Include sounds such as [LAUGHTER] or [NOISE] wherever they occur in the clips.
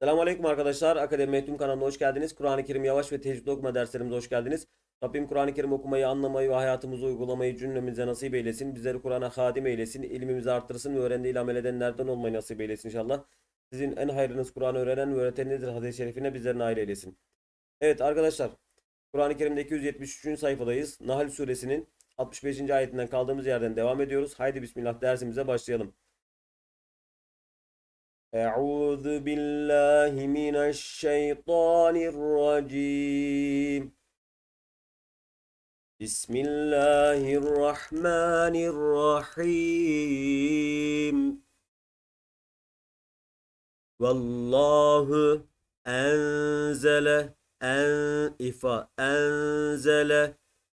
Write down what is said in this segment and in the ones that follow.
Selamünaleyküm arkadaşlar. Akademi Mehtun kanalına hoş geldiniz. Kur'an-ı Kerim yavaş ve tecvid okuma derslerimize hoş geldiniz. Rabbim Kur'an-ı Kerim okumayı, anlamayı ve hayatımıza uygulamayı cümlemize nasip eylesin. Bizleri Kur'an'a hadim eylesin. ilmimizi arttırsın ve öğrendiğiyle amel edenlerden olmayı nasip eylesin inşallah. Sizin en hayrınız Kur'an'ı öğrenen ve öğreteninizdir. Hadis-i şerifine bizleri nail eylesin. Evet arkadaşlar. Kur'an-ı Kerim'de 273. sayfadayız. Nahl suresinin 65. ayetinden kaldığımız yerden devam ediyoruz. Haydi bismillah dersimize başlayalım. أعوذ بالله من الشيطان الرجيم بسم الله الرحمن الرحيم والله أنزل أن إفا أنزل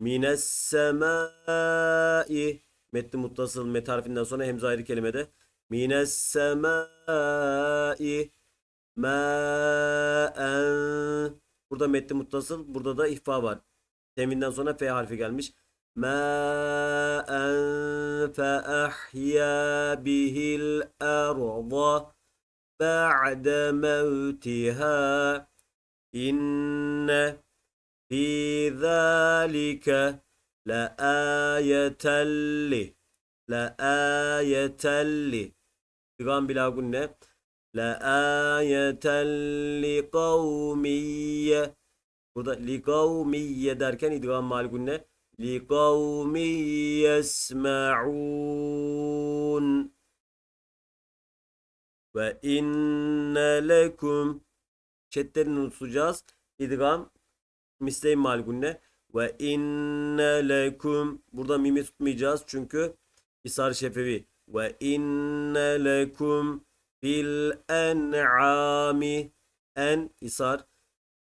من السماء metni muttasıl met harfinden sonra hemze ayrı kelimede Mines semai ma'en Burada metni muttasıl, burada da ihfa var. Teminden sonra F harfi gelmiş. Ma'en fe ahya bihil arda ba'de mevtiha inne fi zâlike la ayetelli la ayetelli İdgam bila gunne. La ayeten li kavmiyye. Burada li kavmiyye derken idgam mal gunne. Li kavmi yesma'un. Ve inne lekum. Çetlerini tutacağız. İdgam misleyin mal gunne. Ve inne lekum. Burada mimi tutmayacağız çünkü isar şefevi lekum fil en'ami. En isar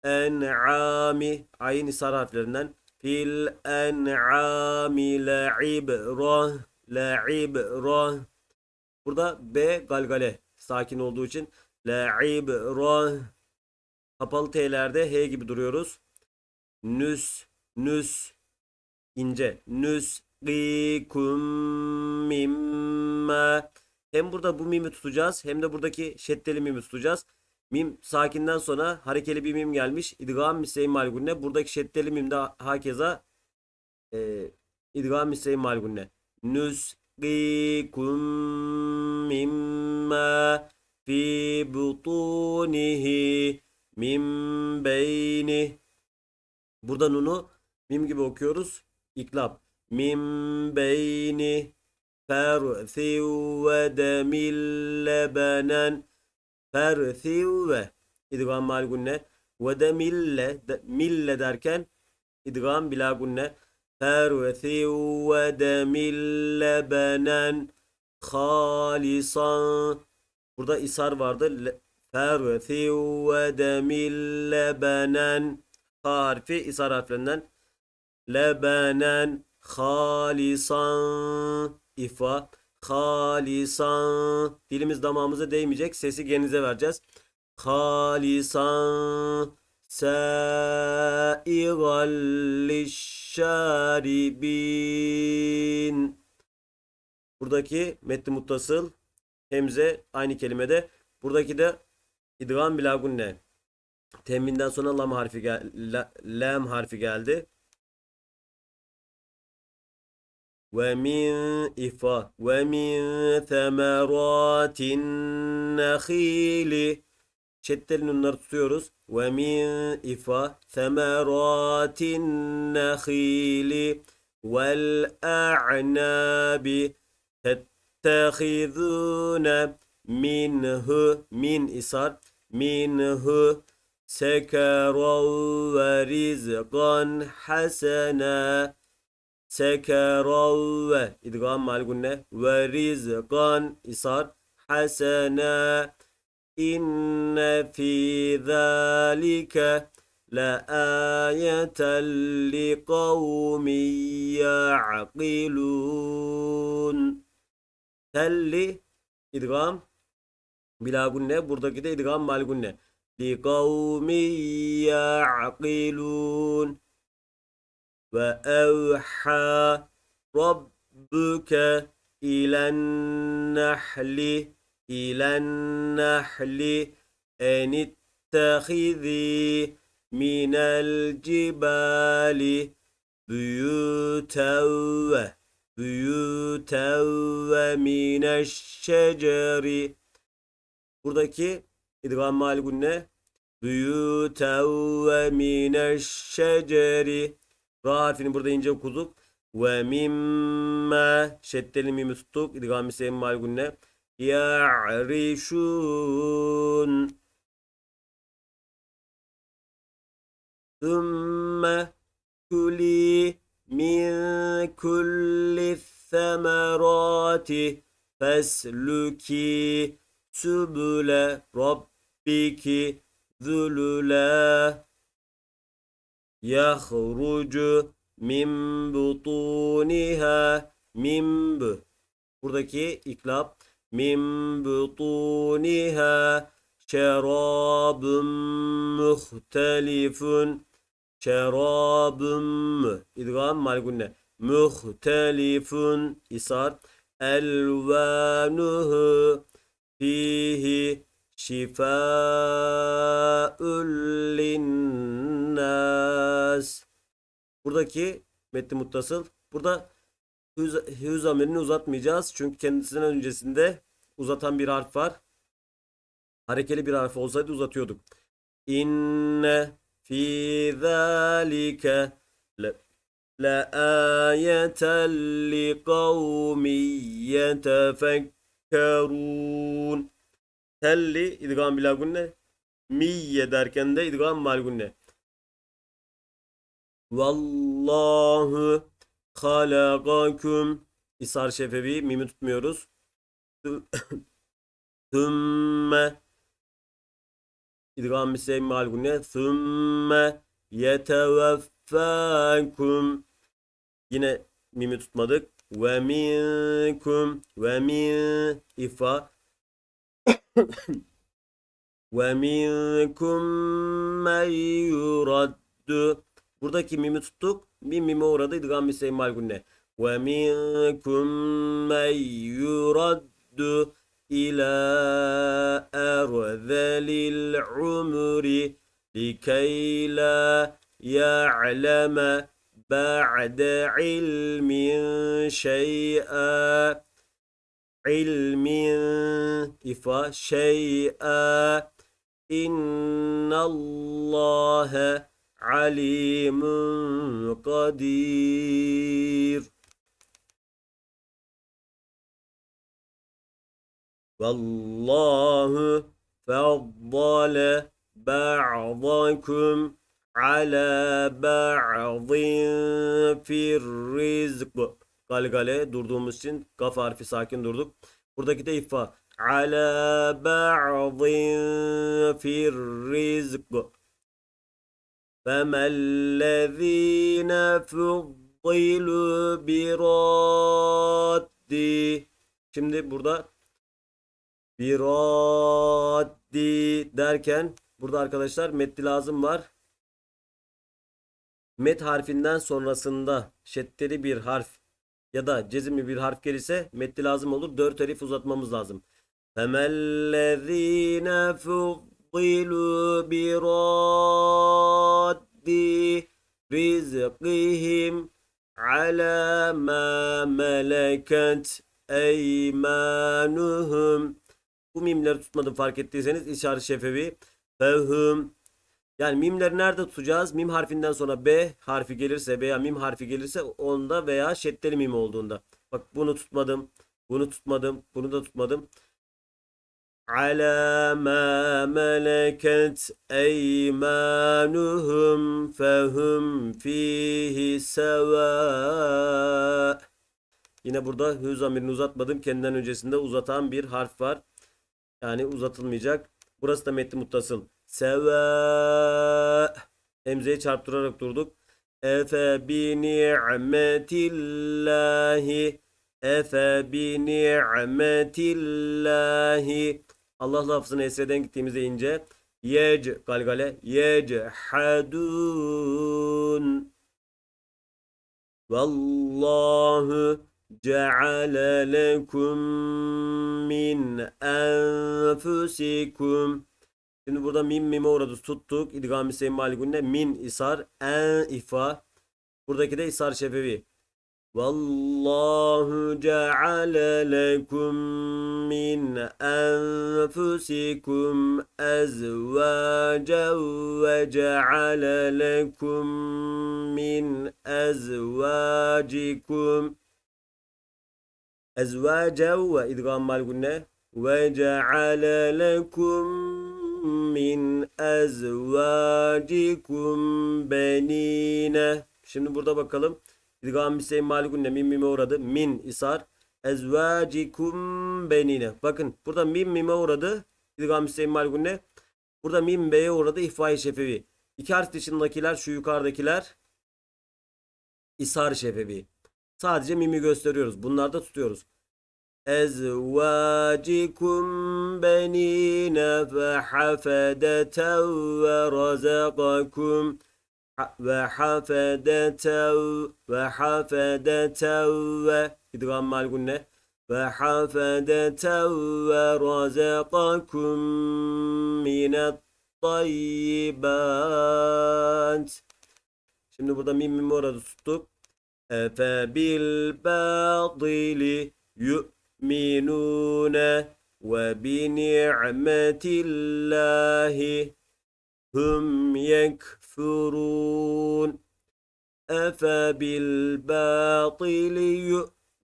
en'ami ayın isar harflerinden. Fil en'ami le'ibrah le'ibrah burada B galgale sakin olduğu için. Le'ibrah kapalı T'lerde H gibi duruyoruz. Nüs nüs ince. Nüs Gikum mimma. Hem burada bu mimi tutacağız hem de buradaki şeddeli mimi tutacağız. Mim sakinden sonra harekeli bir mim gelmiş. İdgam misleyin malgunne. Buradaki şeddeli mim de hakeza e, idgam misleyin malgunne. Nusqikum mimma fi butunihi min beyni. Burada nunu mim gibi okuyoruz. İklab min beyni ferthi ve demil lebenen ferthi ve idgam mal gunne. Ve demille de, mille derken idgam bila gunne. Ferthi ve demil lebenen halisan burada isar vardı. Ferthi ve demil lebenen harfi isar harflerinden. Lebenen halisan. İfa. Halisan. Dilimiz damağımıza değmeyecek. Sesi genize vereceğiz. Halisan. Saigal lişşaribin buradaki metni muttasıl. Hemze aynı kelimede. Buradaki de idgam bilagunne teminden sonra lam harfi gel la, lam harfi geldi ومن إفا ومن ثمرات النخيل. شتلن النار تطيرس ومن إفا ثمرات النخيل. والأعناب تتخذون منه من إصار. منه سكرا ورزقا حسنا. تكروا إدغام مع قلنا ورزقا إصار حسنا. إن في ذلك لآية لقوم يعقلون. تل إدغام بلا قلنا buradaki كده إدغام mal قلنا لقوم يعقلون. Ve evha rabbuke ilen nehli ilen nehli enittehizi minel cibali büyüten ve büyüten ve mineşşeceri Buradaki idgam malgunne büyüten ve mineşşeceri Ra harfini burada ince okuduk. Ve mimme şeddeli mimi tuttuk. İdgami sevim malgunne. Ya'rişun. Sümme kuli min kulli semerati fesluki sübüle rabbiki zülüle yahrucu min butuniha min bu. Buradaki iklap min butuniha şerabun muhtelifun şerabun mü. İdgam malgunne. Muhtelifun isar. Elvanuhu fihi şifaul linnas. Buradaki metni muttasıl. Burada hüz, hüz amirini uzatmayacağız. Çünkü kendisinden öncesinde uzatan bir harf var. Harekeli bir harf olsaydı uzatıyorduk. İnne fi zalike la ayeten li kavmi yetefekkerun. Telli idgam bilagunne miyye derken de idgam malgunne. Vallahu halakakum. İsar şefevi mimi tutmuyoruz. Thümme [COUGHS] İdgam miseyim malgune Thümme yeteveffâkum Yine mimi tutmadık. Ve minkum. Ve min ifa. [COUGHS] Ve minkum men yuraddu Buradaki mimi tuttuk. Mim mime uğradı. İdgam bir mal gunne. Ve minkum men yuraddu ila erzelil umri likey la ya'leme ba'de ilmin şey'a ilmin ifa şey'a innallâhe alimun kadir. Vallahu faddale ba'dakum ala ba'din fir rizq. Galgale durduğumuz için kaf harfi sakin durduk. Buradaki de ifa. Ala ba'din fir rizq. فما الذين فضلوا biraddi Şimdi burada biraddi derken burada arkadaşlar metli lazım var. Met harfinden sonrasında şeddeli bir harf ya da cezimli bir harf gelirse metli lazım olur. Dört elif uzatmamız lazım. فَمَا فُضِّلُوا يُفَضِّلُوا بِرَادِّ رِزْقِهِمْ عَلَى مَا مَلَكَتْ eymanuhum. Bu mimleri tutmadım fark ettiyseniz işaret şefevi. Fehum. Yani mimleri nerede tutacağız? Mim harfinden sonra B harfi gelirse veya mim harfi gelirse onda veya şeddeli mim olduğunda. Bak bunu tutmadım. Bunu tutmadım. Bunu da tutmadım على ما ملكت أيمانهم فهم فيه سواء Yine burada hü zamirini uzatmadım. Kendinden öncesinde uzatan bir harf var. Yani uzatılmayacak. Burası da metni muttasıl. Seva Emzeyi çarptırarak durduk. Efe bi ni'metillahi Efe bi ni'metillahi Allah lafzını esreden gittiğimizde ince. Yec galgale. Yechadun. Vallahu ceale lekum min enfusikum Şimdi burada mim mime uğradı tuttuk. İdgam-ı semmali günde min isar en ifa. Buradaki de isar şefevi. Enfusikum ezvacen ve ceale lekum min ezvacikum ezvacen ve idgam mal günne ve ceale lekum min ezvacikum benine. Şimdi burada bakalım. İdgam Hüseyin Malikun mim mime uğradı. Min isar. Ezvacikum benine. Bakın burada mim mime uğradı. İdgam Hüseyin Malikun ne? Burada mim beye uğradı. İhfai şefevi. İki harf dışındakiler şu yukarıdakiler isar şefevi. Sadece mimi gösteriyoruz. Bunlarda tutuyoruz. أزواجكم بنين فحفدة ورزقكم وحفدة وحفدة إدغام مع القنة وحفدة ورزقكم من الطيبات. Şimdi burada mim mim orada tuttuk. Efe bil batili يؤمنون وبنعمة الله هم يكفرون. أفبالباطل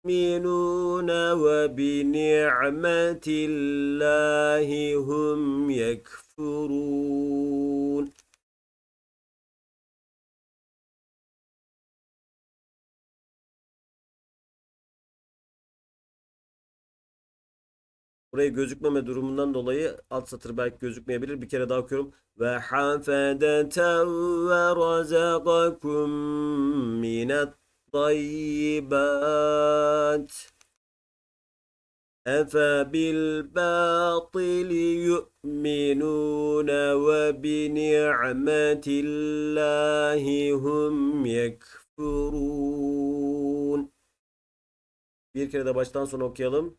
يؤمنون وبنعمة الله هم يكفرون. Burayı gözükmeme durumundan dolayı alt satır belki gözükmeyebilir. Bir kere daha okuyorum. Ve hafedeten ve razakakum minet tayyibat. Efe bil batili yu'minune ve bi ni'metillahi hum yekfurun. Bir kere de baştan sona okuyalım.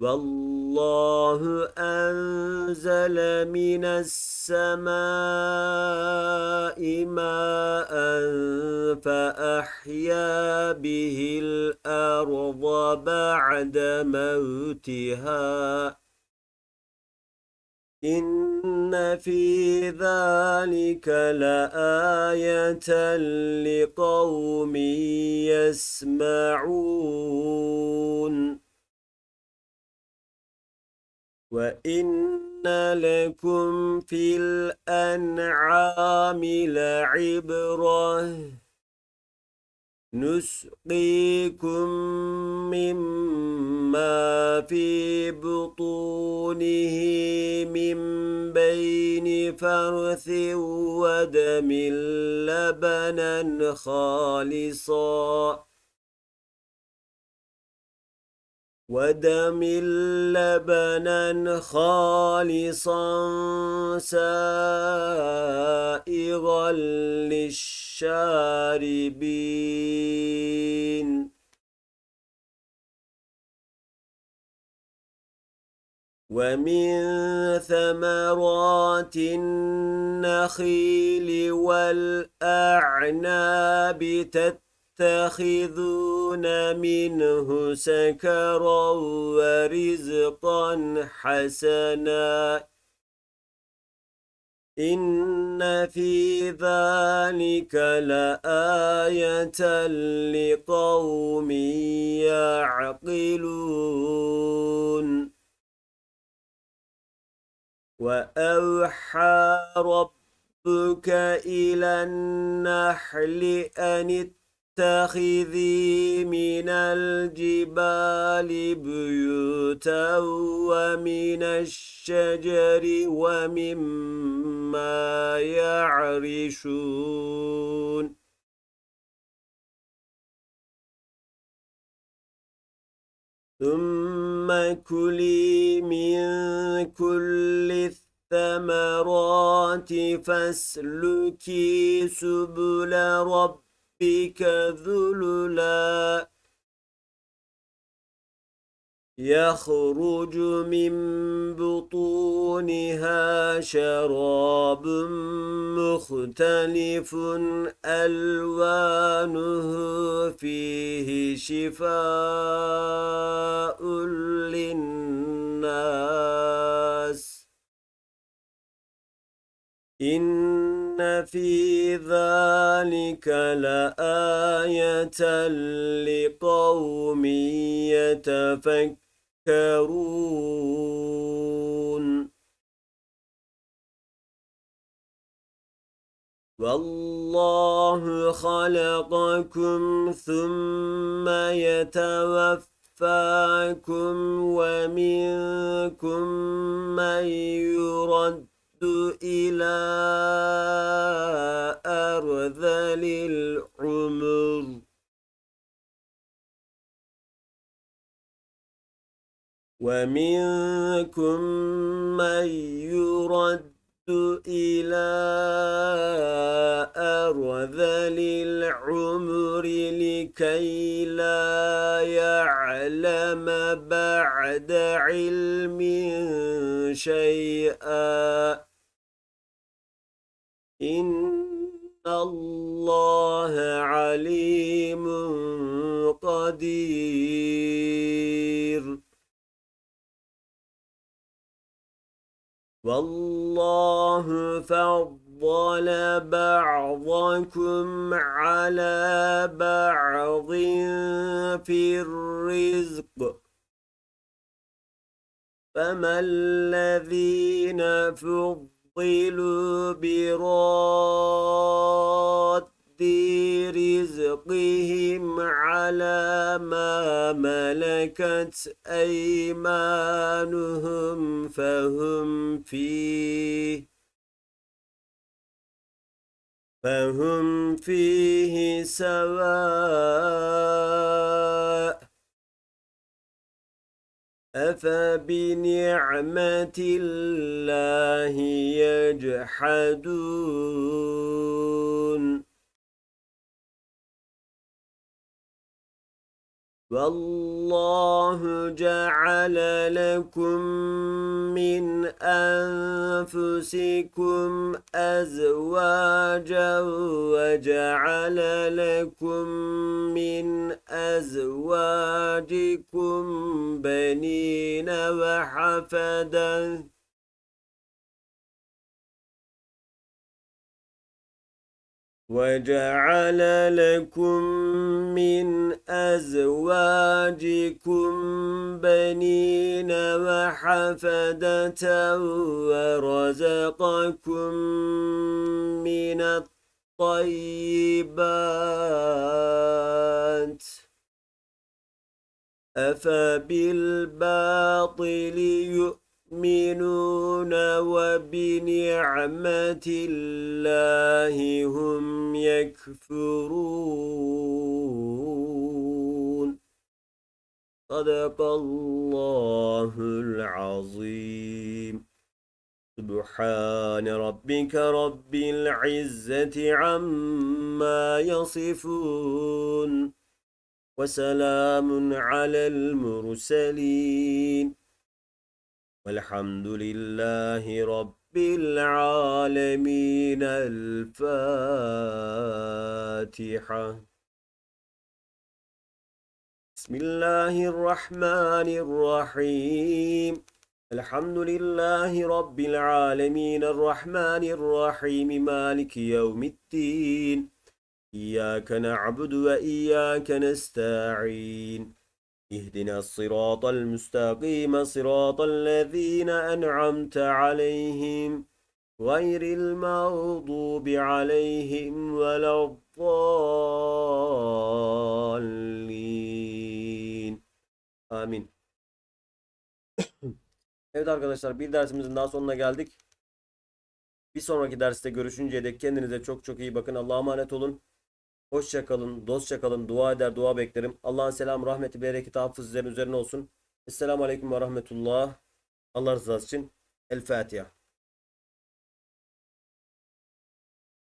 والله أنزل من السماء ماء فأحيا به الأرض بعد موتها. إن في ذلك لآية لقوم يسمعون. وإن لكم في الأنعام لعبرة نسقيكم مما في بطونه من بين فرث ودم لبنا خالصا ودم لبنا خالصا سائغا للشاربين. ومن ثمرات النخيل والأعناب تتخذون منه سكرا ورزقا حسنا. إن في ذلك لآية لقوم يعقلون. وأوحى ربك إلى النحل أن اتخذي من الجبال بيوتا ومن الشجر ومما يعرشون. ثم كلي من كل الثمرات فاسلكي سبل ربك ذللا يخرج من بطونها شراب مختلف ألوانه فيه شفاء للناس. إن في ذلك لآية لقوم يتفكرون. والله خلقكم ثم يتوفاكم ومنكم من يرد إلى أرذل العمر ومنكم من يرد إلى أرذل العمر لكي لا يعلم بعد علم شيئا. الرزق. فما الذين فضلوا براد رزقهم على ما ملكت أيمانهم فهم فيه فهم فيه سواء أفبنعمة الله يجحدون والله جعل لكم من أنفسكم أزواجا وجعل لكم من أزواجكم بنين وحفدا وجعل لكم من أزواجكم بنين وحفدة ورزقكم من الطيبات. أفبالباطل يؤمنون وبنعمة الله هم يكفرون. صدق الله العظيم. سبحان ربك رب العزة عما يصفون. وسلام على المرسلين. والحمد لله رب العالمين الفاتحة. بسم الله الرحمن الرحيم. الحمد لله رب العالمين الرحمن الرحيم. مالك يوم الدين. إياك نعبد وإياك نستعين. اهدنا الصراط المستقيم صراط الذين أنعمت عليهم غير المغضوب عليهم ولا الضالين Amin. [COUGHS] Evet arkadaşlar bir dersimizin daha sonuna geldik. Bir sonraki derste görüşünceye dek kendinize çok çok iyi bakın. Allah'a emanet olun. Hoşça kalın, dostça kalın, dua eder, dua beklerim. Allah'ın selamı, rahmeti, bereketi, hafız sizlerin üzerine olsun. Esselamu Aleyküm ve Rahmetullah. Allah rızası için. El Fatiha.